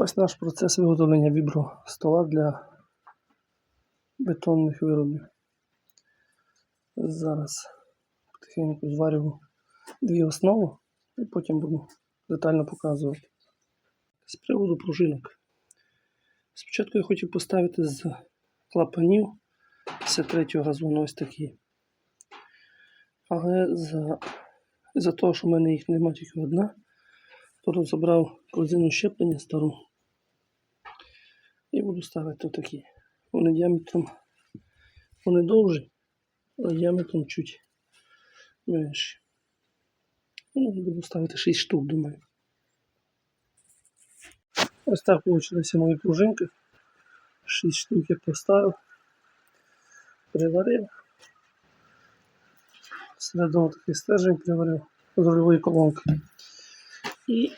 Ось наш процес виготовлення вібростола для бетонних виробів. Зараз потихеньку зварю дві основи і потім буду детально показувати. З приводу пружинок. Спочатку я хотів поставити з клапанів 53-го газону ось такі. Але за, за того, що в мене їх немає тільки одна, то розібрав корзину щеплення стару і буду ставити отакі. Вони діаметром вони довжі, але діаметром чуть менші. Ну, буду ставити 6 штук, думаю. Ось так вийшли мої пружинки. 6 штук я поставив, приварив. Всередину такий стержень приварив з рульової колонки. І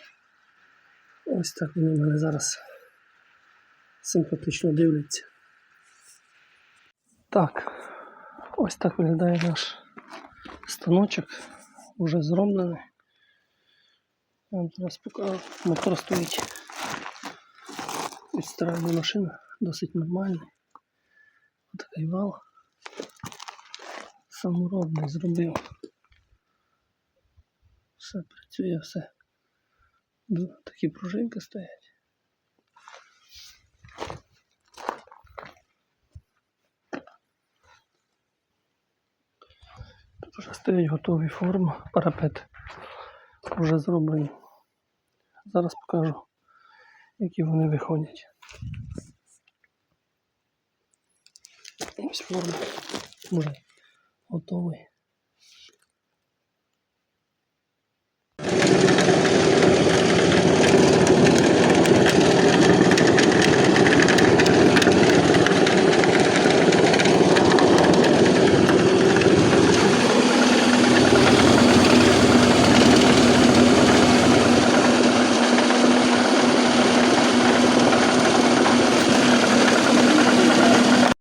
ось так вони в мене зараз симпатично дивляться. Так, ось так виглядає наш станочок, вже зроблений. Я вам зараз покажу. Мотор стоїть. Відстиральна машина, досить нормальний. Отакий вал. Саморобний зробив. Все працює, все. Такі пружинки стоять. Вже стоять готові форми, парапет вже зроблені. Зараз покажу, які вони виходять. Ось форма вже готовий.